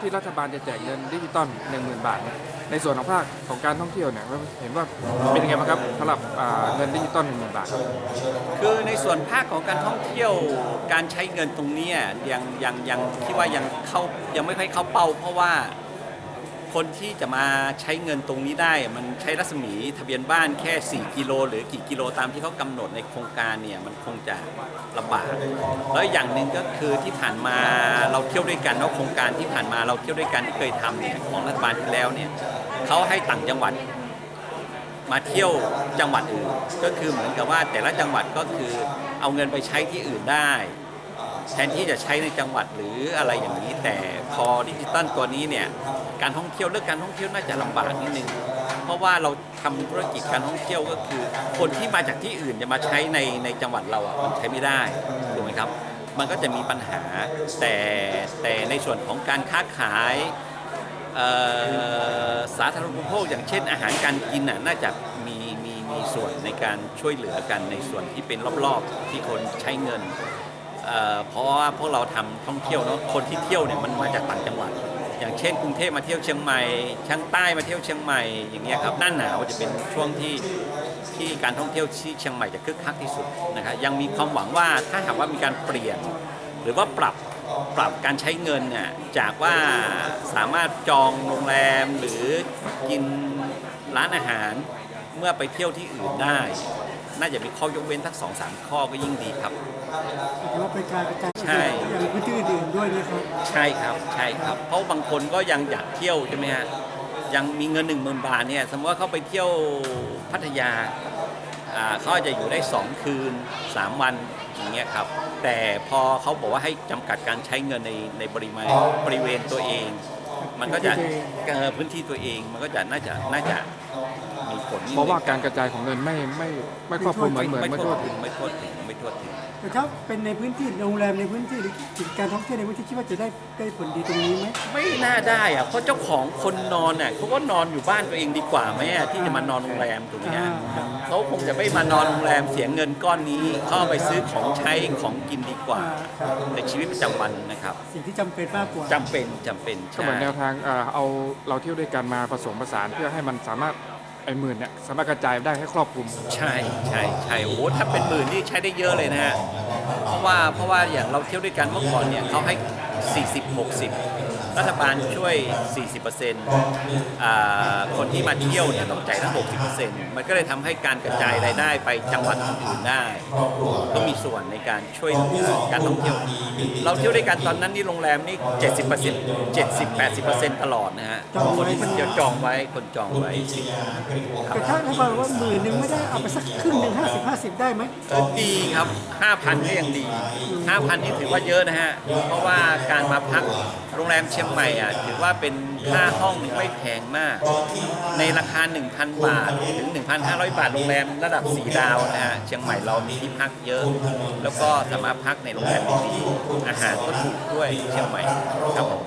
ที่รัฐบาลจะแจกเงินดิจิตอล10,000 บาทเนี่ยในส่วนของภาคของการท่องเที่ยวเนี่ยเห็นว่าเป็นยังไงบ้างครับสำหรับเงินดิจิตอล10,000 บาท คือในส่วนภาคของการท่องเที่ยวการใช้เงินตรงนี้ยยังยังยังคิดว่ายังเข้ายังไม่ค่อยเข้าเป้าเพราะว่า คนที่จะมาใช้เงินตรงนี้ได้ มันใช้รัศมีทะเบียนบ้านแค่ 4 กิโล หรือกี่กิโลตามที่เขากำหนดในโครงการเนี่ยมันคงจะลำบากแล้วอย่างหนึ่งก็คือที่ผ่านมาเราเที่ยวด้วยกันเนาะโครงการที่ผ่านมาเราเที่ยวด้วยกันที่เคยทำเนี่ยของรัฐบาลที่แล้วเนี่ยเขาให้ต่างจังหวัดมาเที่ยวจังหวัดอื่น ก็คือเหมือนกับว่าแต่ละจังหวัดก็คือเอาเงินไปใช้ที่อื่นได้ แทนที่จะใช้ในจังหวัดหรืออะไรอย่างนี้ แต่พอดิจิตอลตัวนี้เนี่ยการท่องเที่ยวเรื่องการท่องเที่ยวน่าจะลำบากนิดนึงเพราะว่าเราทำธุรกิจการท่องเที่ยวก็คือ คนที่มาจากที่อื่นจะมาใช้ในในจังหวัดเราอะมันใช้ไม่ได้ถูกไหมครับมันก็จะมีปัญหาแต่แต่ในส่วนของการค้าขายสาธารณูปโภคอย่างเช่นอาหารการกินน่ะน่าจะมีมีมีส่วนในการช่วยเหลือกันในส่วนที่เป็นรอบๆ ที่คนใช้เงิน เพราะว่าพวกเราทำท่องเที่ยวเนาะคนที่เที่ยวเนี่ยมันมาจากต่างจังหวัด อย่างเช่น กรุงเทพมาเที่ยวเชียงใหม่ช่างใต้มาเที่ยวเชียงใหม่อย่างเงี้ยครับหน้าหนาวจะเป็นช่วงที่ที่การท่องเที่ยวที่เชียงใหม่จะคึกคักที่สุดนะครับยังมีความหวังว่าถ้าหากว่ามีการเปลี่ยน หรือว่าปรับปรับการใช้เงินเนี่ยจากว่าสามารถจองโรงแรมหรือกินร้านอาหารเมื่อไปเที่ยวที่อื่นได้ น่าจะมีข้อยกเว้นทั้งสองสามข้อก็ยิ่งดีครับถือว่าเป็นการกระจายใช่อย่างพื้นที่อื่นๆด้วยนะครับใช่ครับใช่ครับ เพราะบางคนก็ยังอยากเที่ยวใช่ไหมฮะยังมีเงิน1 0,000บาทเนี่ยสมมติว่าเขาไปเที่ยวพัทยาอ่าเขาอาจจะอยู่ได้ 2 คืน 3 วันอย่างเงี้ยครับ แต่พอเขาบอกว่าให้จำกัดการใช้เงินในในบริมาณบริเวณตัวเอง มันก็จะเอ่อพื้นที่ตัวเองมันก็จะน่าจะน่าจะ มีผลนิดนึงเพราะว่าการกระจายของเงินไม่ไม่ไม่ครอบคลุมเหมือนเหมือนไม่ไม่ทั่ทั่ววถึถึงงไม่ทั่วถึงไม่ทั่วถึงแต่ถ้าเป็นในพื้นที่โรงแรมในพื้นที่หรือกิจการท่องเที่ยวในพื้นที่คิดว่าจะได้ได้ผลดีตรงนี้ไหมไม่น่าได้อะเพราะเจ้าของคนนอนน่ะเขาก็นอนอยู่บ้านตัวเองดีกว่าไหมอะที่จะมานอนโรงแรมถูกไหมฮะอ่าเขาคงจะไม่มานอนโรงแรมเสียเงินก้อนนี้เขาเอาไปซื้อของใช้ของกินดีกว่า ในชีวิตประจำวันนะครับสิ่งที่จำเป็นมากกว่าจำเป็นจำเป็นก็ใช่เหมือนแนวทางอ่าเอาเราเที่ยวด้วยกันมาผสมผสานเพื่อให้มันสามารถไอ้หมื่นเนี่ยสามารถกระจายได้ให้ครอบคลุม ใช่ใช่ใช่โอ้โหถ้าเป็นหมื่นนี่ใช้ได้เยอะเลยนะฮะเพราะว่าเพราะว่าอย่างเราเที่ยวด้วยกันเมื่อก่อนเนี่ยเขาให้ 40 60 รัฐบาลช่วย 40%อ่าคนที่มาเที่ยวเนี่ยต้องจ่ายทั้ง60%มันก็เลยทำให้การกระจายรายได้ไปจังหวัดอื่นๆได้ก็มีส่วนในการช่วยเหลือการท่องเที่ยว เราเที่ยวด้วยกันตอนนั้นนี่โรงแรมนี่ 70% 70 80%ตลอดนะฮะจองไว้คนที่มาเที่ยวจองไว้คนจองไว้ครับแต่ถ้าถ้าบอกว่าหมื่นหนึ่งไม่ได้เอาไปสักครึ่งหนึ่งห้าสิบห้าสิบได้ไหมเออดีครับ5,000ก็ยังดี5,000นี่ถือว่าเยอะนะฮะ เพราะว่าการมาพัก โรงแรมเชียงใหม่อะถือว่าเป็นค่าห้องไม่แพงมาก ในราคา 1,000 บาท ถึง 1,500 บาทโรงแรมระดับ 4 ดาวนะฮะเชียงใหม่เรามีที่พักเยอะ แล้วก็สามารถพักในโรงแรมดีๆอาหารก็ถูกด้วยเชียงใหม่ครับผม